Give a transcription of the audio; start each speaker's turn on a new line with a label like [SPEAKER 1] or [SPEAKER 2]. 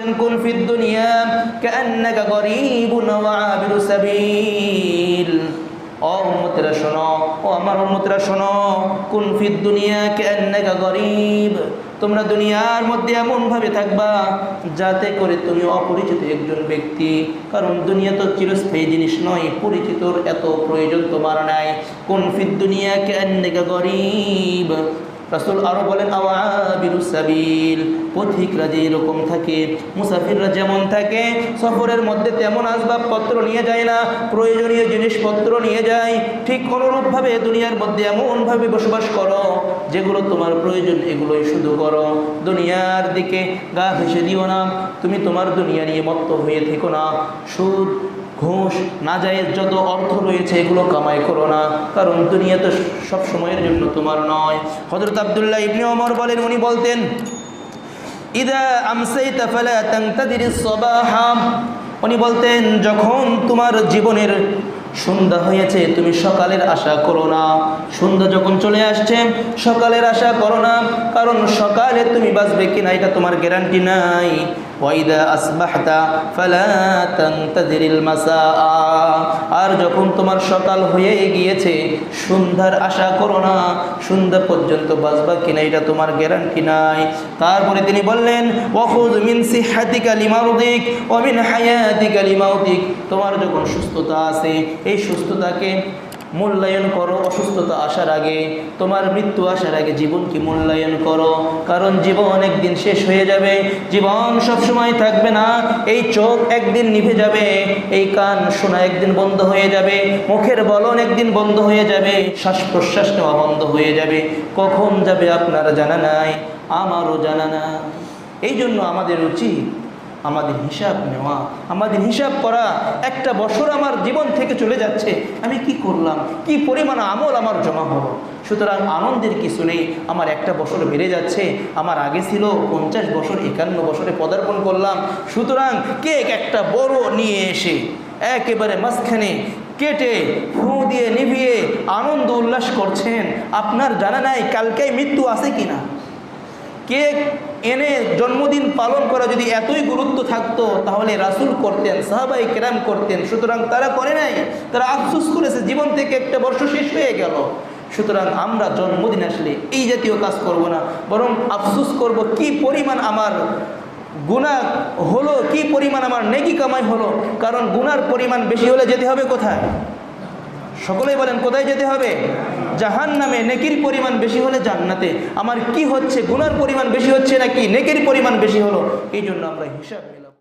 [SPEAKER 1] كن في الدنيا كأنك غريب وعابر سبيل ও উম্মতেরা শোনো ও আমার উম্মতেরা শোনো কুন ফিদ দুনিয়া কান্নাকা গরিব তোমরা দুনিয়ার মধ্যে এমনভাবে থাকবা যাতে করে তুমি অপরিচিত একজন ব্যক্তি কারণ দুনিয়া তো চিরস্থায়ী জিনিস নয় পরিচিতর এত প্রয়োজন তোমার নাই কোন ফিদ দুনিয়া কান্নাকা গরিব রাসুল আরও বলেন পথিকরা যে এরকম থাকে, মুসাফিররা যেমন থাকে, সফরের মধ্যে তেমন আসবাবপত্র নিয়ে যায় না, প্রয়োজনীয় জিনিসপত্র নিয়ে যায়। ঠিক অনুরূপভাবে দুনিয়ার মধ্যে এমনভাবে বসবাস করো, যেগুলো তোমার প্রয়োজন, এগুলোই শুধু করো। দুনিয়ার দিকে গা ভেসে দিও না, তুমি তোমার দুনিয়া নিয়ে মত্ত হয়ে থেকো না। সুদ ঘুষ, না যায় যত অর্থ রয়েছে এগুলো কামাই করো না, কারণ দুনিয়া তো সব সময়ের জন্য তোমার নয়। হজরত আবদুল্লাহ ইবনে ওমর বলেন, উনি বলতেন, ইদা আমসাইতা ফালা তানতাদির সবাহা। উনি বলতেন, যখন তোমার জীবনের সন্ধ্যা হয়েছে, তুমি সকালের আশা করো না। সন্ধ্যা যখন চলে আসছে, সকালের আশা করো না, কারণ সকালে তুমি বাঁচবে কিনা, এটা তোমার গ্যারান্টি নাই। ওয়াইদা আসবাহতা ফালা মাসা আর যখন তোমার সকাল হয়ে গিয়েছে, সন্ধ্যার আশা করো না, সন্ধ্যা পর্যন্ত বাঁচবা কিনা, এটা তোমার গ্যারান্টি নাই। তারপরে তিনি বললেন ওয়াখুদ মিন সিহাতিকা লিমারুদিক অমিন মিন হায়াতিকা মাউদিক তোমার যখন সুস্থতা আছে, এই সুস্থতাকে মূল্যায়ন করো, অসুস্থতা আসার আগে, তোমার মৃত্যু আসার আগে জীবনকে মূল্যায়ন করো। কারণ জীবন একদিন শেষ হয়ে যাবে, জীবন সব সময় থাকবে না, এই চোখ একদিন নিভে যাবে, এই কান শোনা একদিন বন্ধ হয়ে যাবে, মুখের বলন একদিন বন্ধ হয়ে যাবে শ্বাস প্রশ্বাস নেওয়া বন্ধ হয়ে যাবে। কখন যাবে আপনার জানা নাই, আমারও জানা না এই জন্য আমাদের উচিত আমাদের হিসাব নেওয়া, আমাদের হিসাব করা একটা বছর আমার জীবন থেকে চলে যাচ্ছে। আমি কি করলাম? কি পরিমাণ আমল আমার জমা হলো? সুতরাং আনন্দের কিছু নেই। আমার একটা বছর বেড়ে যাচ্ছে। আমার আগে ছিল পঞ্চাশ বছর, একান্ন বছরে পদার্পণ করলাম। সুতরাং কেক একটা বড় নিয়ে এসে একেবারে মাঝখানে কেটে, ফু দিয়ে নিভিয়ে আনন্দ উল্লাস করছেন। আপনার জানা নাই কালকেই মৃত্যু আছে কিনা? কেক এনে জন্মদিন পালন করা যদি এতই গুরুত্ব থাকতো, তাহলে রাসুল করতেন সাহাবাই কেরাম করতেন, সুতরাং তারা করে নাই। তারা আফসুস করেছে, জীবন থেকে একটা বর্ষ শেষ হয়ে গেল। সুতরাং আমরা জন্মদিন আসলে এই জাতীয় কাজ করব না, বরং আফসুস করব, কি পরিমাণ আমার গুণা হলো, কি পরিমাণ আমার নেকি কামাই হলো, কারণ গুনার পরিমাণ বেশি হলে যেতে হবে কোথায়? সকলেই বলেন, কোথায় যেতে হবে? জাহান নামে নেকির পরিমাণ বেশি হলে জান্নাতে। আমার কি হচ্ছে? গুনার পরিমাণ বেশি হচ্ছে নাকি? নেকির পরিমাণ বেশি হলো? এই জন্য আমরা হিসাব